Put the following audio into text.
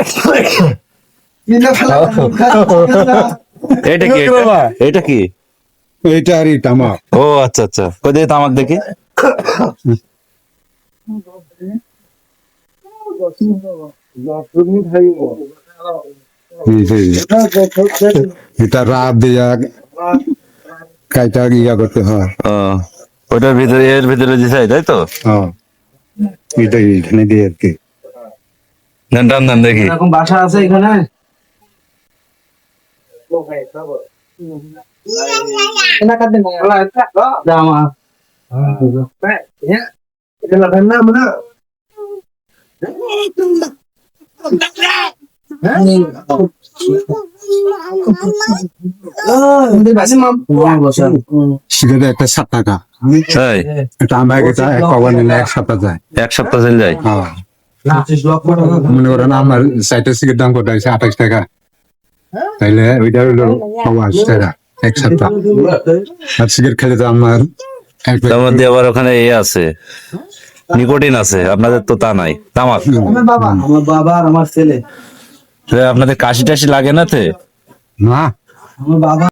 এটা কি? এটা? এটা কি? এইটা আর তামাক ও আচ্ছা আচ্ছা। কই তামাক দেখি। এটা রাত দিয়া কাইটা ইয়া করতে হয়। ওটার ভিতরে এর ভিতরে দিছে তাই তো? হ্যাঁ। এটা এখানে দিয়ে আর কি। দেখি। এরকম বাসা আছে এখানে? একটা সাত টাকা। তাই এটা আমার এক নিলে এক সপ্তাহ যায়। এক সপ্তাহ চলে যায়? হ্যাঁ। মনে করেন আমার সিগারেট দাম কত? হয়েছে আঠাশ টাকা। তাইলে ওইটা হলো টাকা এক সপ্তাহ। আর সিগারেট খেলে তো আমার তার মধ্যে আবার ওখানে এ আছে। নিকোটিন আছে। আপনাদের তো তা নাই। তামাক আমার। বাবা আমার বাবা আর আমার ছেলে। আপনাদের কাশি টাশি লাগে না তে? না। আমার বাবা